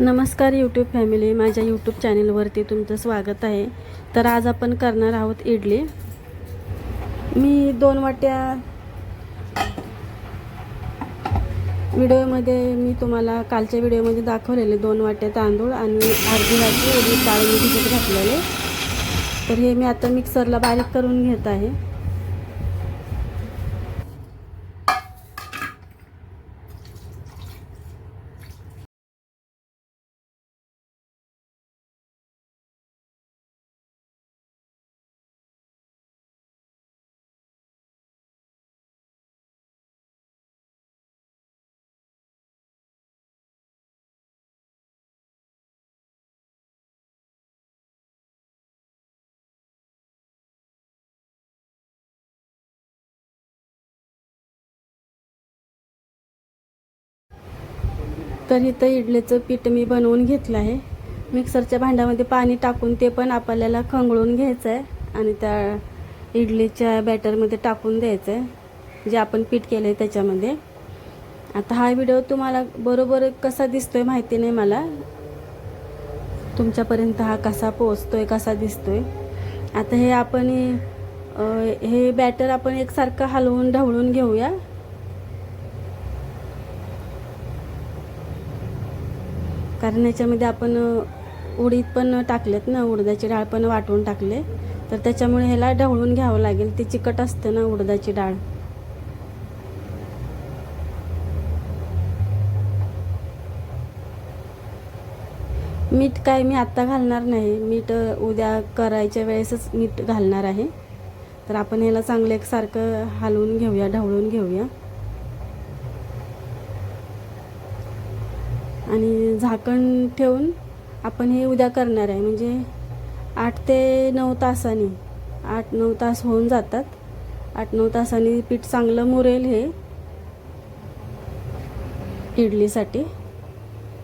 नमस्कार YouTube family माझ्या YouTube चॅनलवरती तुमचं स्वागत आहे. तर आज आपण करणार आहोत इडली. मी दोन वाट्या व्हिडिओमध्ये मी तुम्हाला कालच्या व्हिडिओमध्ये दाखवलेले दोन वाट्या तांदूळ आणि अर्धी वाटी एवढी डाळ मी भिजत घातलेले. तर हे मी आता मिक्सरला बारीक करून घेत आहे. तर इथं इडलीचं पीठ मी बनवून घेतलं आहे. मिक्सरच्या भांड्यामध्ये पाणी टाकून ते पण आपल्याला खंगळून घ्यायचं आहे आणि त्या इडलीच्या बॅटरमध्ये टाकून द्यायचं आहे जे आपण पीठ केलं आहे त्याच्यामध्ये. आता हा व्हिडिओ तुम्हाला बरोबर कसा दिसतोय माहिती नाही मला. तुमच्यापर्यंत हा कसा पोचतोय कसा दिसतोय. आता हे आपण हे बॅटर आपण एकसारखं हलवून ढवळून घेऊया. कारण याच्यामध्ये आपण उडीद पण टाकलेत ना उडदाची डाळ पण वाटून टाकले. तर त्याच्यामुळे ह्याला ढवळून घ्यावं लागेल. ती चिकट असतं ना उडदाची डाळ. मीठ काय मी आत्ता घालणार नाही. मीठ उद्या करायच्या वेळेसच मीठ घालणार आहे. तर आपण ह्याला चांगलं एकसारखं हलवून घेऊया ढवळून घेऊया. आणि झाकण ठेवून आपण हे उद्या करणार आहे. म्हणजे आठ ते नऊ तासांनी आठ नऊ तास होऊन जातात. आठ नऊ तासांनी पीठ चांगलं मुरेल हे इडलीसाठी.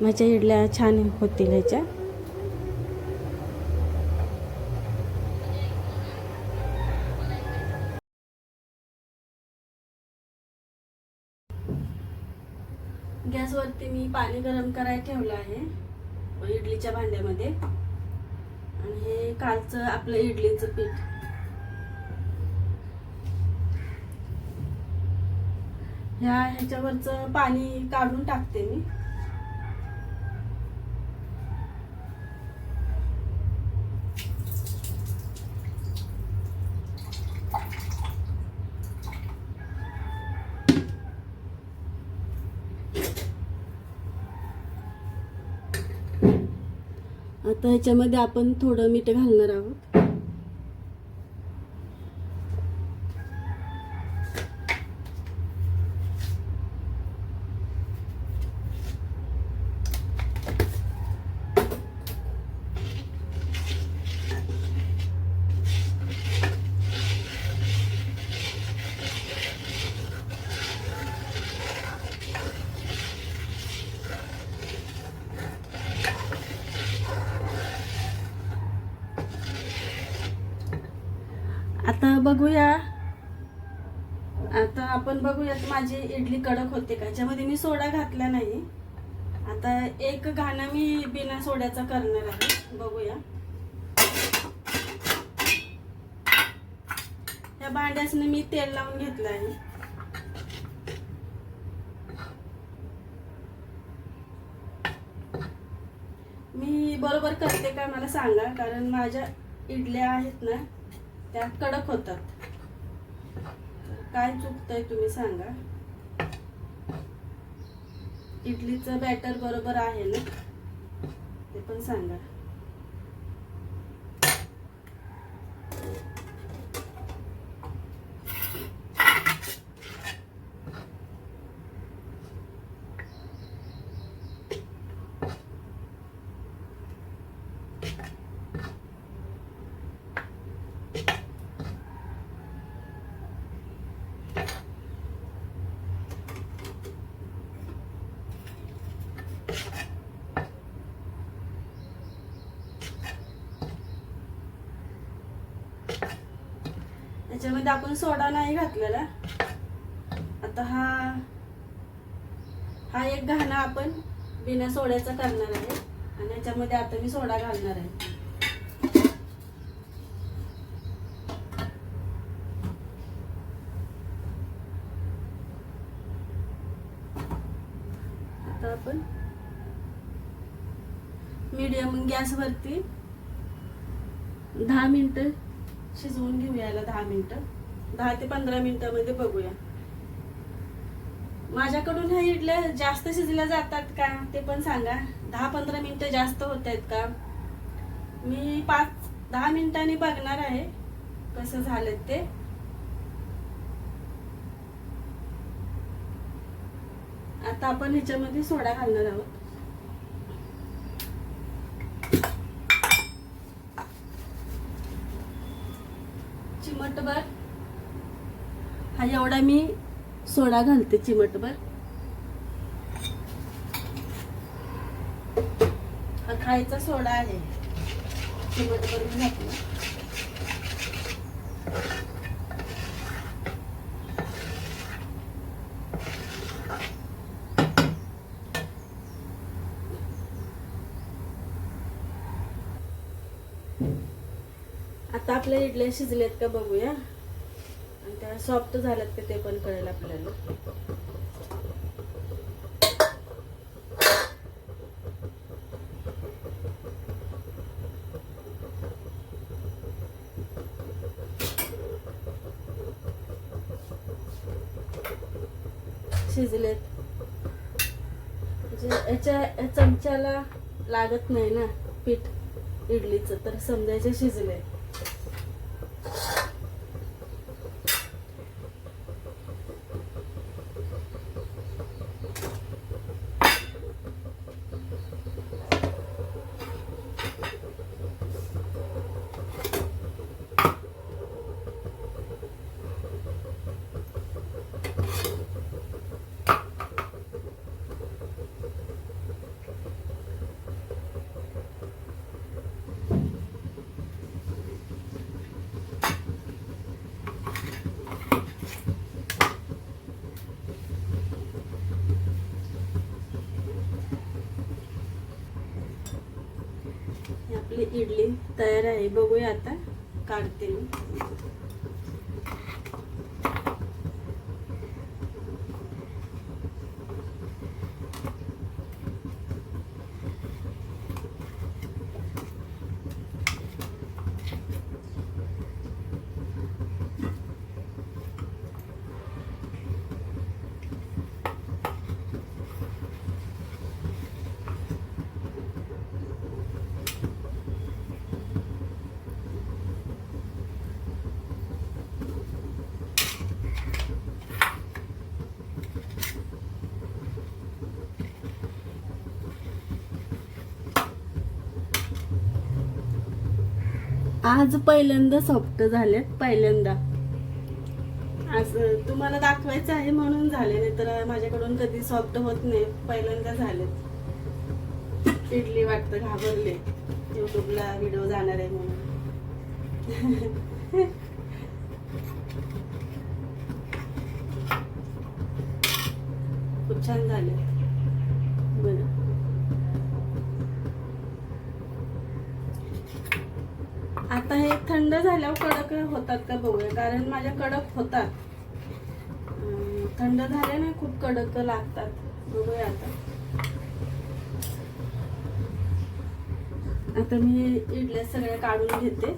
माझ्या इडल्या छान होतील ह्याच्या. गॅसवरती मी पाणी गरम करायला ठेवलं आहे इडलीच्या भांड्यामध्ये. आणि हे कालचं आपलं इडलीचं पीठ. ह्या ह्याच्यावरचं पाणी काढून टाकते मी. आता ह्याच्यामध्ये आपण थोडं मीठ घालणार आहोत आता बघूया. आता आपण बघूयात माझी इडली कडक होते का? याच्यामध्ये मी सोडा घातला नाही. आता एक घाणं मी बिना सोड्याचा करणार आहे. बघूया. या भांड्यासने मी तेल लावून घेतलं आहे. मी बरोबर करते का मला सांगा? कारण माझ्या इडल्या आहेत ना त्या कडक होतात. काय चुकतंय तुम्ही सांगा. इडलीचं बॅटर बरोबर आहे ना? ते पण सांगा. त्याच्यामध्ये आपण सोडा नाही घातलेला. आता हा हा एक घाणा आपण बिना सोड्याचा करणार आहे. आणि याच्यामध्ये आता मी सोडा घालणार आहे. आता आपण मीडियम गॅसवरती दहा मिनिटं शिजवून घेऊया दहा मिनटं. दहा ते पंधरा मिनिटामध्ये बघूया. माझ्याकडून ह्या इडल्या जास्त शिजल्या जातात का? ते पण सांगा. दहा पंधरा मिनिटं जास्त होत आहेत का? मी पाच दहा मिनिटांनी बघणार आहे कसं झालं ते. आता आपण ह्याच्यामध्ये सोडा घालणार आहोत. चिमटभर? हा एवढा मी सोडा घालते चिमटभर. हा खायचा सोडा आहे. चिमटभर मी घातला आता आपल्या इडल्या शिजल्यात का बघूया. आणि त्या सॉफ्ट झाल्यात का ते पण कळेल आपल्याला. शिजलेत. म्हणजे याच्या चमच्याला लागत नाही ना पीठ इडलीचं तर समजायचे शिजले ही आपली इडली तयार आहे. बघूया आता. काढते मी. आज पहिल्यांदा सॉफ्ट झालेत पहिल्यांदा. असं तुम्हाला दाखवायचं आहे म्हणून झाले नाही तर माझ्याकडून कधी सॉफ्ट होत नाही पहिल्यांदा झालेत. इडली वाटतं घाबरले. युट्यूबला व्हिडिओ जाणार आहे म्हणून. खूप छान झाले बरं आता हे थंड झाल्यावर कडक होतात का बघूया कारण माझ्या कडक होतात. थंड झाले ना खूप कडक लागतात. बघूया आता. आता मी इडल्या सगळ्या काढून घेते.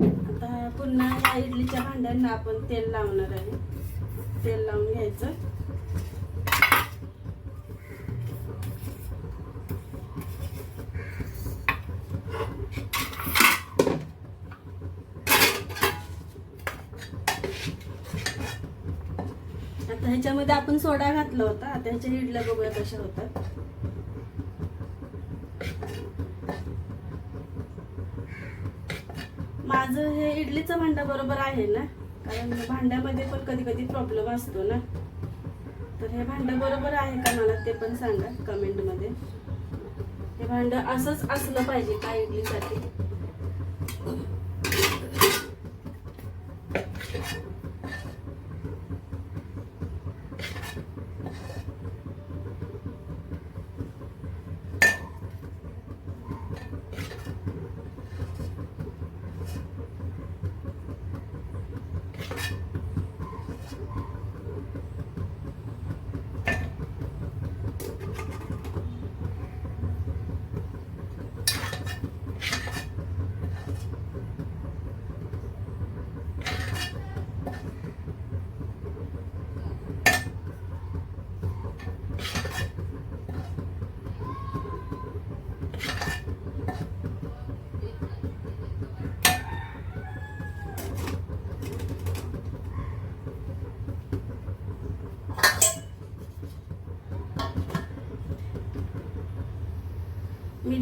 आता पुन्हा या इडलीच्या भांड्यांना आपण तेल लावणार आहे. तेल लावून घ्यायचं आता ह्याच्यामध्ये आपण सोडा घातला होता. त्याच्या इडल्या बघूया कशा होतात. माझं हे इडलीचं भांडं बरोबर आहे ना? कारण भांड्यामध्ये पण कधी कधी प्रॉब्लेम असतो ना? तर हे भांडं बरोबर आहे का मला ते पण सांगा कमेंटमध्ये. हे भांडं असंच असलं पाहिजे का इडलीसाठी?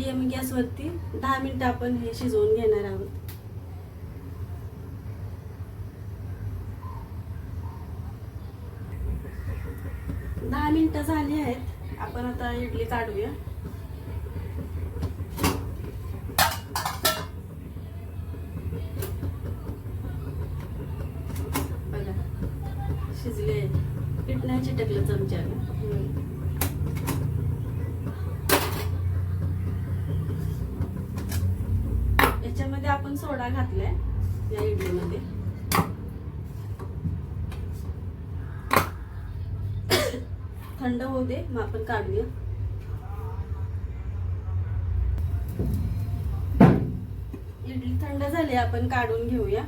मीडियम गॅसवरती दहा मिनिटं आपण हे शिजवून घेणार आहोत. दहा मिनिटं झाली आहेत. आपण आता इडली काढूया बघा शिजले पीठ नाही चिटकलं चमच्यानं याच्यामध्ये आपण घातलाय या इडलीमध्ये. थंड होऊ दे मग आपण काढूया. इडली थंड झाली आपण काढून घेऊया.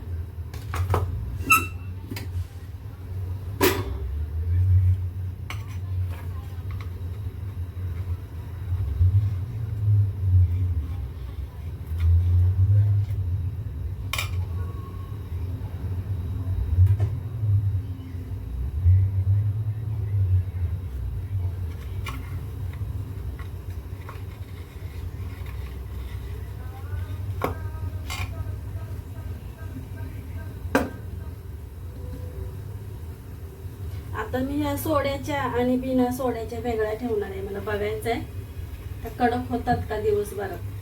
आता मी ह्या सोड्याच्या आणि बिना सोड्याच्या वेगळ्या ठेवणार आहे. मला बघायचं आहे त्या कडक होतात का दिवसभरात?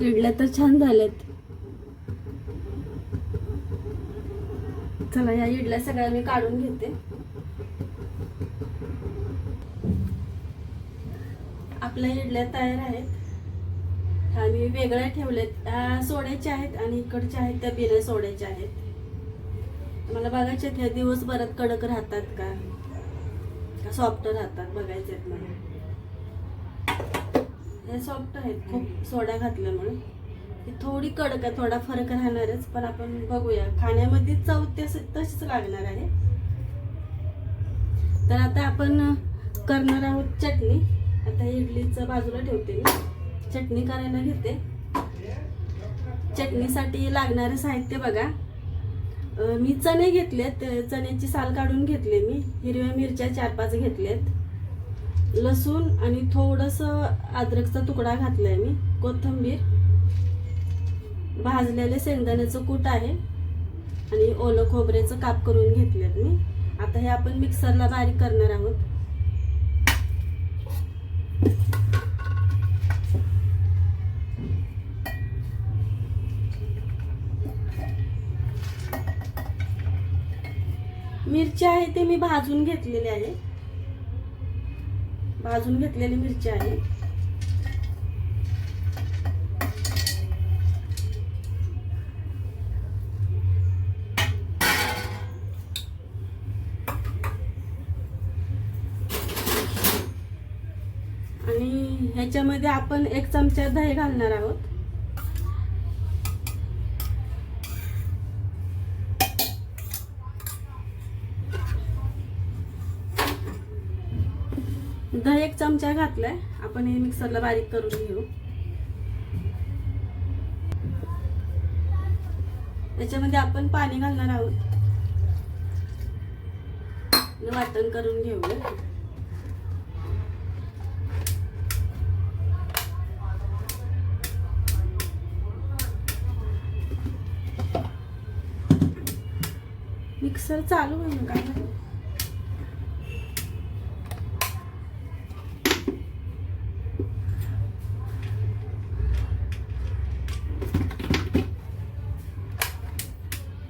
इडल्या तर छान झाल्यात. चला या इडल्या सगळ्या मी काढून घेते. आपल्या इडल्या तयार आहेत. आम्ही वेगळ्या ठेवल्यात. सोड्याच्या आहेत आणि इकडच्या आहेत त्या बिना सोड्याच्या आहेत. मला बघायचे आहेत ह्या दिवसभरात कडक राहतात का? का सॉफ्ट राहतात बघायचे आहेत मला हे सॉफ्ट आहेत. खूप सोडा घातल्यामुळे ही थोडी कडक आहे थोडा फरक राहणारच पण आपण बघूया. खाण्यामध्ये चव तशीच लागणार आहे. तर आता आपण करणार आहोत चटणी. आता इडलीचं बाजूला ठेवते मी. चटणी करायला घेते. चटणीसाठी लागणारं साहित्य बघा. मी चणे घेतलेत. चण्याची साल काढून घेतले मी. हिरव्या मिरच्या चार पाच घेतल्यात लसूण आणि थोडंसं अद्रकचा तुकडा घातलाय मी कोथिंबीर. भाजलेले शेंगदाण्याचं कूट आहे आणि ओलं खोबऱ्याचं काप करून घेतलेत मी. आता हे आपण मिक्सरला बारीक करणार आहोत. मिरची आहे ते मी भाजून घेतलेली आहे. भाजून घेतलेली मिरची आहे. आणि ह्याच्यामध्ये आपण एक चमचा दही घालणार आहोत. दही एक चमचा घातलाय. आपण हे मिक्सरला बारीक करून घेऊ. त्याच्यामध्ये आपण पाणी घालणार आहोत. वाटण करून घेऊया. मिक्सर चालू आहे काय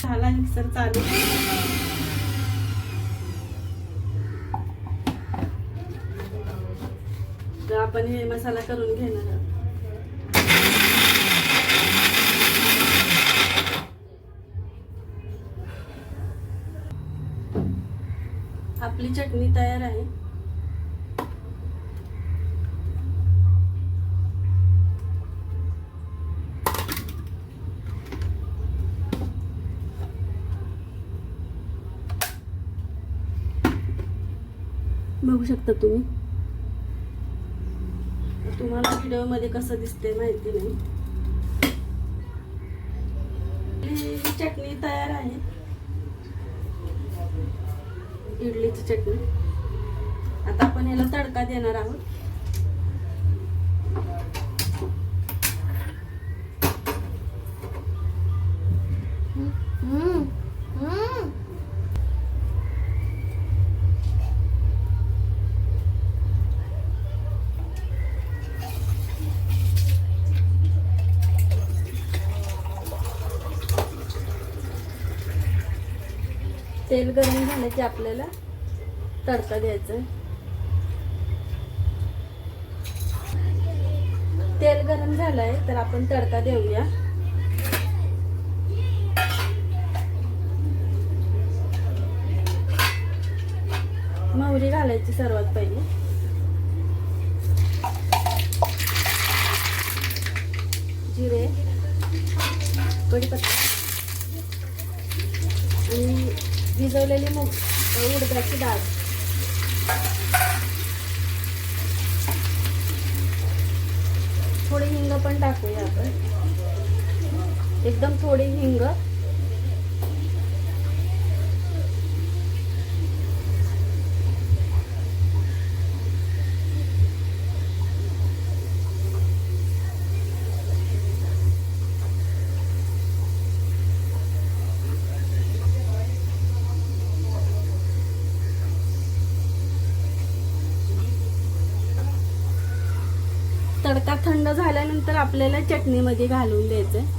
झाला मिक्सर चालू. तर आपण हे मसाला करून घेणार आहोत. आपली चटणी तयार आहे. बघू शकता तुम्ही. तुम्हाला व्हिडिओमध्ये कसं दिसते माहिती नाही. चटणी तयार आहे. इडलीची चटणी. आता आपण याला तडका देणार आहोत. तेल गरम झालं की आपल्याला तडका द्यायचा आहे. तेल गरम झालंय तर आपण तडका देऊया. मोहरी घालायची सर्वात पहिले. जिरे कढीपत्ता. आणि भिजवलेली मूग उडदाची डाळ. थोडी हिंग पण टाकूया आपण. एकदम थोडी हिंग तडका थंड झाल्यानंतर आपल्याला चटणीमध्ये घालून द्यायचं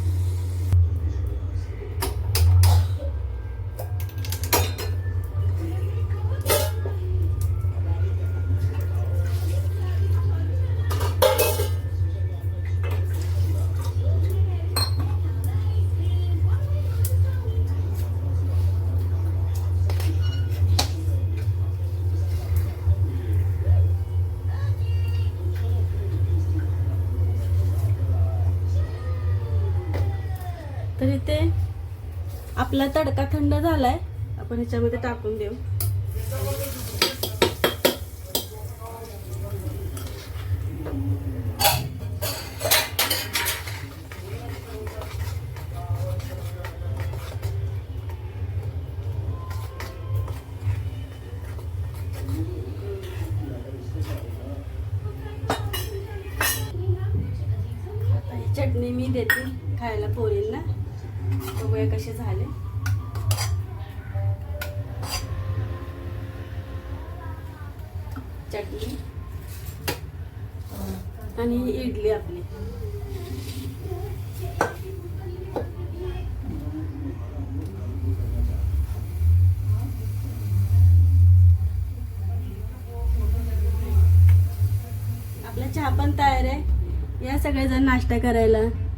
तर इथे आपला तडका थंड झालाय. आपण ह्याच्यामध्ये टाकून देऊ. चटणी मी देते खायला पोरींना. बघूया कसे झाले. चटणी. आणि इडली आपली. आपला चहा पण तयार आहे. या सगळेजण नाश्ता करायला.